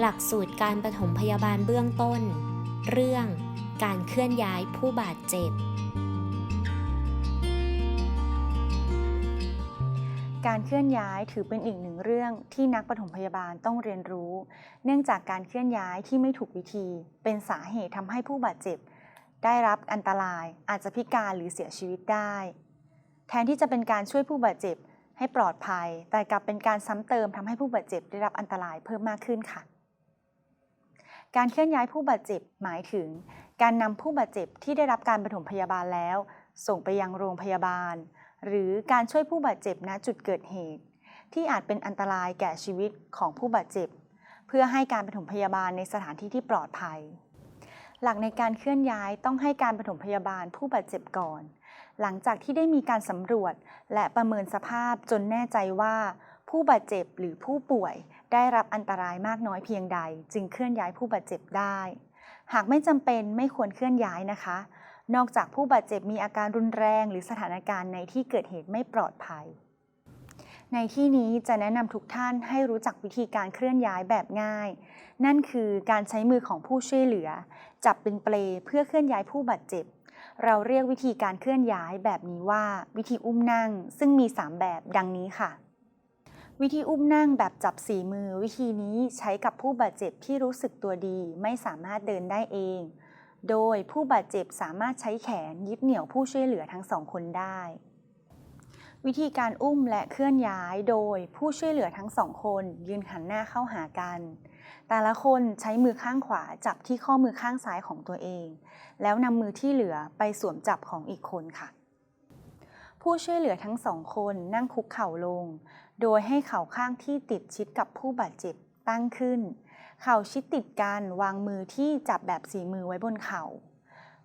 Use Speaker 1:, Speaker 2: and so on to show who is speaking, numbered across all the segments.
Speaker 1: หลักสูตรการปฐมพยาบาลเบื้องต้น เรื่องการเคลื่อนย้ายผู้บาดเจ็บ
Speaker 2: การเคลื่อนย้ายถือเป็นอีกหนึ่งเรื่องที่นักปฐมพยาบาลต้องเรียนรู้ เนื่องจากการเคลื่อนย้ายที่ไม่ถูกวิธี เป็นสาเหตุทำให้ผู้บาดเจ็บ ได้รับอันตรายอาจจะพิการหรือเสียชีวิตได้ แทนที่จะเป็นการช่วยผู้บาดเจ็บให้ปลอดภัย แต่กลับเป็นการซ้ำเติมทำให้ผู้บาดเจ็บได้รับอันตรายเพิ่มมากขึ้นค่ะ การเคลื่อนย้ายผู้บาดเจ็บหมายถึง การนำผู้บาดเจ็บที่ได้รับการปฐมพยาบาลแล้ว ส่งไปยังโรงพยาบาล หรือการช่วยผู้บาดเจ็บณจุดเกิดเหตุ ที่อาจเป็นอันตรายแก่ชีวิตของผู้บาดเจ็บ เพื่อให้การปฐมพยาบาลในสถานที่ที่ปลอดภัย หลักในการเคลื่อนย้ายต้องให้การปฐมพยาบาลผู้บาดเจ็บก่อน หลังจากที่ได้มีการสำรวจและประเมินสภาพจนแน่ใจว่า ผู้บาดเจ็บหรือผู้ป่วย ได้รับอันตรายมากน้อยเพียงใด จึงเคลื่อนย้ายผู้บาดเจ็บได้ หากไม่จำเป็นไม่ควรเคลื่อนย้ายนะคะ นอกจากผู้บาดเจ็บมีอาการรุนแรง หรือสถานการณ์ในที่เกิดเหตุไม่ปลอดภัย ในที่นี้จะแนะนำทุกท่านให้รู้จักวิธีการเคลื่อนย้ายแบบง่าย นั่นคือการใช้มือของผู้ช่วยเหลือ จับเป็นเปลเพื่อเคลื่อนย้ายผู้บาดเจ็บเราเรียกวิธีการเคลื่อนย้ายแบบนี้ว่า วิธีอุ้มนั่ง ซึ่งมี 3 แบบดังนี้ค่ะ วิธีอุ้มนั่งแบบจับสี่มือ วิธีนี้ใช้กับผู้บาดเจ็บที่รู้สึกตัวดีไม่สามารถเดินได้เอง โดยผู้บาดเจ็บสามารถใช้แขนยึดเหนี่ยวผู้ช่วยเหลือทั้งสองคนได้ วิธีการอุ้มและเคลื่อนย้ายโดยผู้ช่วยเหลือทั้งสองคนยืนหันหน้าเข้าหากัน แต่ละคนใช้มือข้างขวาจับที่ข้อมือข้างซ้ายของตัวเอง แล้วนำมือที่เหลือไปสวมจับของอีกคนค่ะผู้ช่วยเหลือทั้งสองคนนั่งคุกเข่าลง โดยให้เข่าข้างที่ติดชิดกับผู้บาดเจ็บตั้งขึ้น เข่าชิดติดกันวางมือที่จับแบบสีมือไว้บนเข่า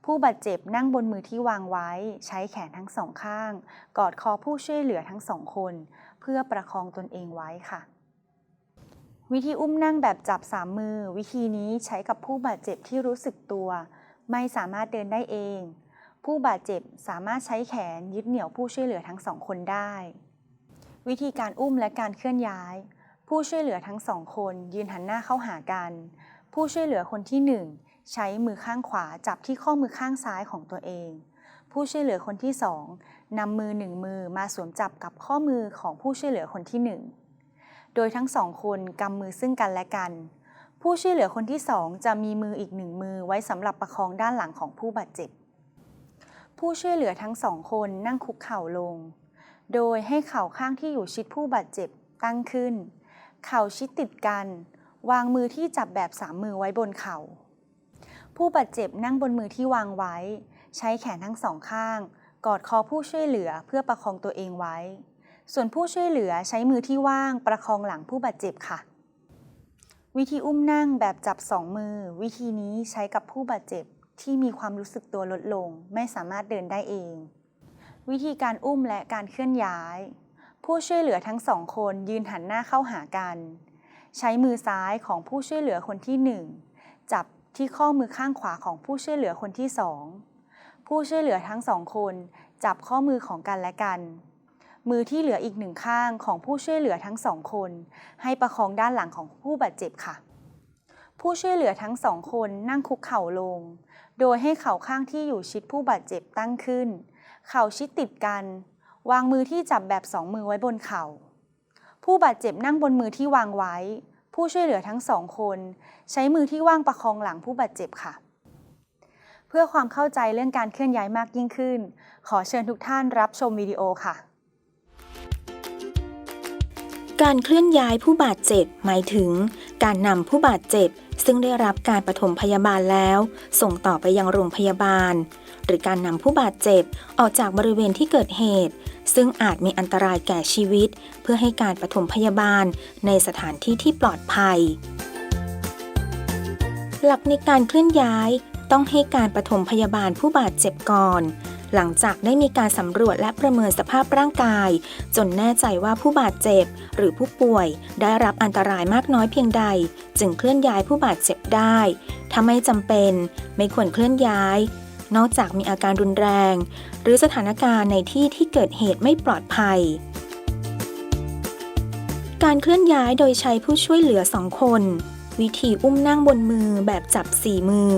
Speaker 2: ผู้บาดเจ็บนั่งบนมือที่วางไว้ ใช้แขนทั้งสองข้าง กอดคอผู้ช่วยเหลือทั้งสองคน เพื่อประคองตนเองไว้ค่ะ วิธีอุ้มนั่งแบบจับสามมือ วิธีนี้ใช้กับผู้บาดเจ็บที่รู้สึกตัว ไม่สามารถเดินได้เอง ผู้บาดเจ็บสามารถใช้แขนยึดเหนี่ยวผู้ช่วยเหลือทั้งสองคนได้ วิธีการอุ้มและการเคลื่อนย้าย ผู้ช่วยเหลือทั้งสองคนยืนหันหน้าเข้าหากัน ผู้ช่วยเหลือคนที่หนึ่งใช้มือข้างขวาจับที่ข้อมือข้างซ้ายของตัวเอง ผู้ช่วยเหลือคนที่สองนำมือหนึ่งมือมาสวมจับกับข้อมือของผู้ช่วยเหลือคนที่หนึ่งโดยทั้งสองคนกำมือซึ่งกันและกัน ผู้ช่วยเหลือคนที่สองจะมีมืออีกหนึ่งมือไว้สำหรับประคองด้านหลังของผู้บาดเจ็บ ผู้ช่วยเหลือทั้งสองคนนั่งคุกเข่าลง โดยให้เข่าข้างที่อยู่ชิดผู้บาดเจ็บตั้งขึ้น เข่าชิดติดกัน วางมือที่จับแบบสามมือไว้บนเข่า ผู้บาดเจ็บนั่งบนมือที่วางไว้ ใช้แขนทั้งสองข้าง กอดคอผู้ช่วยเหลือเพื่อประคองตัวเองไว้ ส่วนผู้ช่วยเหลือใช้มือที่ว่างประคองหลังผู้บาดเจ็บค่ะ วิธีอุ้มนั่งแบบจับสองมือ วิธีนี้ใช้กับผู้บาดเจ็บที่มีความรู้สึกตัวลดลง ไม่สามารถเดินได้เอง วิธีการอุ้มและการเคลื่อนย้าย ผู้ช่วยเหลือทั้งสองคนยืนหันหน้าเข้าหากัน ใช้มือซ้ายของผู้ช่วยเหลือคนที่หนึ่งจับที่ข้อมือข้างขวาของผู้ช่วยเหลือคนที่สองผู้ช่วยเหลือทั้งสองคนจับข้อมือของกันและกัน มือที่เหลืออีกหนึ่งข้างของผู้ช่วยเหลือทั้งสองคน ให้ประคองด้านหลังของผู้บาดเจ็บค่ะ ผู้ช่วยเหลือทั้งสองคนนั่งคุกเข่าลง โดยให้เข่าข้างที่อยู่ชิดผู้บาดเจ็บตั้งขึ้น เข่าชิดติดกัน วางมือที่จับแบบสองมือไว้บนเข่า ผู้บาดเจ็บนั่งบนมือที่วางไว้ ผู้ช่วยเหลือทั้งสองคน ใช้มือที่ว่างประคองหลังผู้บาดเจ็บค่ะ เพื่อความเข้าใจเรื่องการเคลื่อนย้ายมากยิ่งขึ้น ขอเชิญทุกท่านรับชมวิดีโอค่ะ
Speaker 3: การเคลื่อนย้ายผู้บาดเจ็บหมายถึง การนำผู้บาดเจ็บ ซึ่งได้รับการปฐมพยาบาลแล้ว ส่งต่อไปยังโรงพยาบาล รือการนำผู้บาดเจ็บ ออกจากบริเวณที่เกิดเหตุ ซึ่งอาจมีอันตรายแก่ชีวิต เพื่อให้การปฐมพยาบาลในสถานที่ที่ปลอดภัย หลักในการเคลื่อนย้ายต้องให้การปฐมพยาบาลผู้บาดเจ็บก่อน หลังจากได้มีการสำรวจและประเมินสภาพร่างกาย จนแน่ใจว่าผู้บาดเจ็บ หรือผู้ป่วยได้รับอันตรายมากน้อยเพียงใด จึงเคลื่อนย้ายผู้บาดเจ็บได้ ถ้าไม่จำเป็น ไม่ควรเคลื่อนย้าย นอกจากมีอาการรุนแรง หรือสถานการณ์ในที่ที่เกิดเหตุไม่ปลอดภัย การเคลื่อนย้ายโดยใช้ผู้ช่วยเหลือสองคน วิธีอุ้มนั่งบนมือแบบจับสี่มือ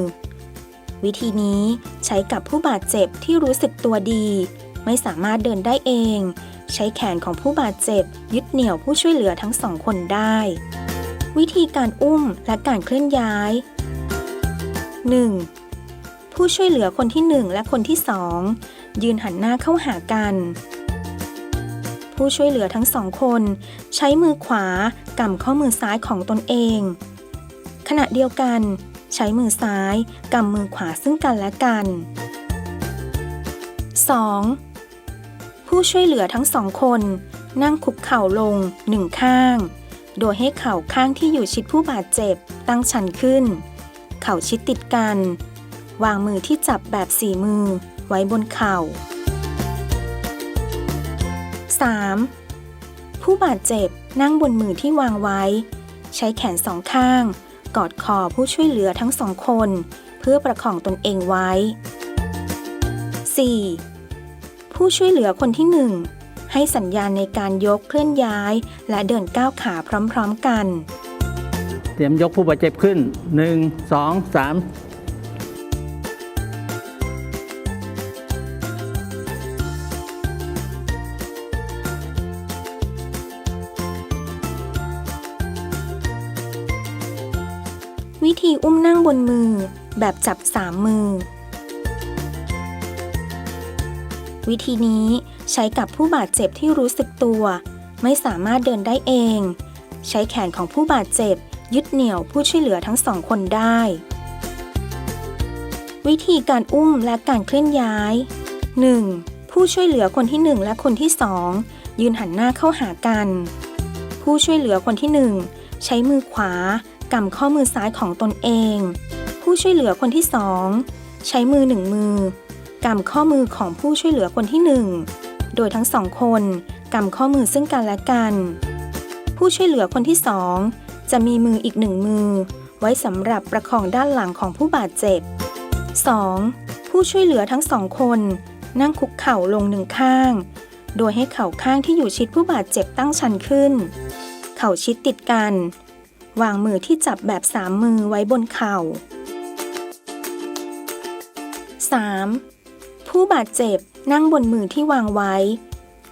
Speaker 3: วิธีนี้ใช้กับผู้บาดเจ็บที่รู้สึกตัวดี ไม่สามารถเดินได้เอง ใช้แขนของผู้บาดเจ็บ ยึดเหนี่ยวผู้ช่วยเหลือทั้งสองคนได้ วิธีการอุ้มและการเคลื่อนย้าย 1. ผู้ช่วยเหลือคนที่ 1 และคนที่ 2 ยืนหันหน้าเข้าหากัน ผู้ช่วยเหลือทั้งสองคน ใช้มือขวากำข้อมือซ้ายของตนเอง ขณะเดียวกัน ใช้มือซ้ายกำมือขวาซึ่งกันและกัน 2. ผู้ช่วยเหลือทั้งสองคน นั่งคุกเข่าลงหนึ่งข้าง โดยให้เข่าข้างที่อยู่ชิดผู้บาดเจ็บตั้งชันขึ้น เข่าชิดติดกัน วางมือที่จับแบบสี่มือไว้บนเข่า 3. ผู้บาดเจ็บนั่งบนมือที่วางไว้ ใช้แขนสองข้าง กอดคอผู้ช่วยเหลือทั้งสองคน เพื่อประคองตนเองไว้ 4. ผู้ช่วยเหลือคนที่หนึ่งให้สัญญาณในการยกเคลื่อนย้าย และเดินก้าวขาพร้อมๆกัน
Speaker 4: เตรียมยกผู้บาดเจ็บขึ้น 1 2 3
Speaker 3: วิธีอุ้มนั่งบนมือ แบบจับสามมือ วิธีนี้ใช้กับผู้บาดเจ็บที่รู้สึกตัว ไม่สามารถเดินได้เอง ใช้แขนของผู้บาดเจ็บ ยึดเหนี่ยวผู้ช่วยเหลือทั้งสองคนได้ วิธีการอุ้มและการเคลื่อนย้าย 1. ผู้ช่วยเหลือคนที่ 1 และคนที่ 2 ยืนหันหน้าเข้าหากัน ผู้ช่วยเหลือคนที่ 1 ใช้มือขวา กำข้อมือซ้ายของตนเอง ผู้ช่วยเหลือคนที่สองใช้มือหนึ่งมือกำข้อมือของผู้ช่วยเหลือคนที่หนึ่งโดยทั้งสองคนกำข้อมือซึ่งกันและกัน ผู้ช่วยเหลือคนที่สองจะมีมืออีกหนึ่งมือ ไว้สำหรับประคองด้านหลังของผู้บาดเจ็บ 2. ผู้ช่วยเหลือทั้งสองคน นั่งคุกเข่าลงหนึ่งข้าง โดยให้เข่าข้างที่อยู่ชิดผู้บาดเจ็บตั้งชันขึ้น เข่าชิดติดกัน วางมือที่จับแบบสามมือไว้บนเข่า 3. ผู้บาดเจ็บนั่งบนมือที่วางไว้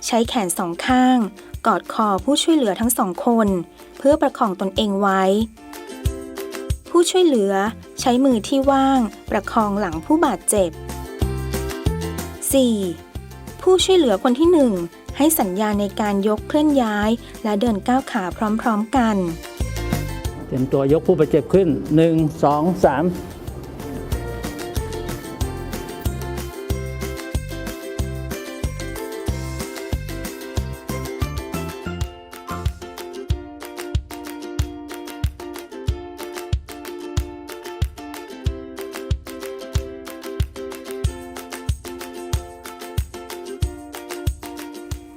Speaker 3: ใช้แขนสองข้าง กอดคอผู้ช่วยเหลือทั้งสองคน เพื่อประคองตนเองไว้ ผู้ช่วยเหลือใช้มือที่ว่าง ประคองหลังผู้บาดเจ็บ 4. ผู้ช่วยเหลือคนที่หนึ่งให้สัญญาณในการยกเคลื่อนย้าย และเดินก้าวขาพร้อมๆกัน
Speaker 4: ตรียมตัวยกผู้บาดเจ็บขึ้น 1 2 3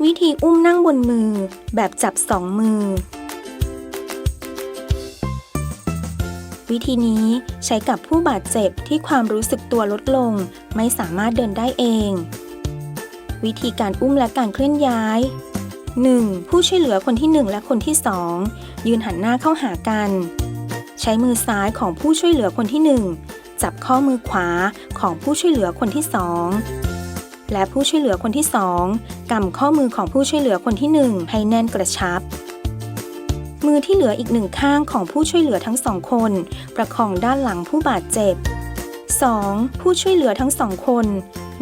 Speaker 3: วิธีอุ้มนั่งบนมือแบบจับสองมือ วิธีนี้ใช้กับผู้บาดเจ็บที่ความรู้สึกตัวลดลง ไม่สามารถเดินได้เอง วิธีการอุ้มและการเคลื่อนย้าย 1. ผู้ช่วยเหลือคนที่ 1 และคนที่ 2 ยืนหันหน้าเข้าหากัน ใช้มือซ้ายของผู้ช่วยเหลือคนที่ 1 จับข้อมือขวาของผู้ช่วยเหลือคนที่ 2 และผู้ช่วยเหลือคนที่ 2กำข้อมือของผู้ช่วยเหลือคนที่ 1 ให้แน่นกระชับ มือที่เหลืออีกหนึ่งข้างของผู้ช่วยเหลือทั้งสองคน ประคองด้านหลังผู้บาดเจ็บ 2. ผู้ช่วยเหลือทั้งสองคน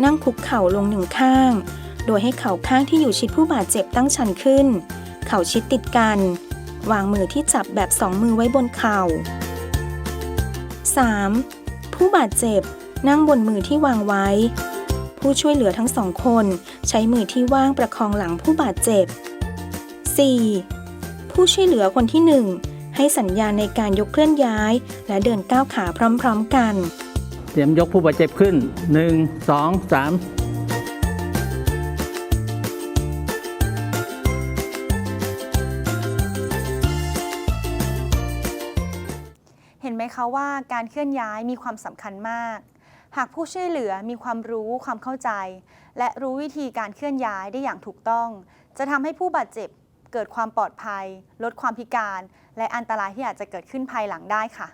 Speaker 3: นั่งคุกเข่าลงหนึ่งข้าง โดยให้เข่าข้างที่อยู่ชิดผู้บาดเจ็บตั้งชันขึ้น เข่าชิดติดกัน วางมือที่จับแบบสองมือไว้บนเข่า 3. ผู้บาดเจ็บ นั่งบนมือที่วางไว้ ผู้ช่วยเหลือทั้งสองคน ใช้มือที่ว่างประคองหลังผู้บาดเจ็บ 4. ผู้ช่วยเหลือคนที่ 1 ให้สัญญาณในการยกเคลื่อนย้าย และเดินก้าวขาพร้อมๆกัน
Speaker 4: เตรียมยกผู้บาดเจ็บขึ้น 1 2 3
Speaker 2: เห็นไหมคะว่าการเคลื่อนย้ายมีความสำคัญมาก หากผู้ช่วยเหลือมีความรู้ความเข้าใจ และรู้วิธีการเคลื่อนย้ายได้อย่างถูกต้อง จะทำให้ผู้บาดเจ็บ เกิดความปลอดภัย ลดความพิการ และอันตรายที่อาจจะเกิดขึ้นภายหลังได้ค่ะ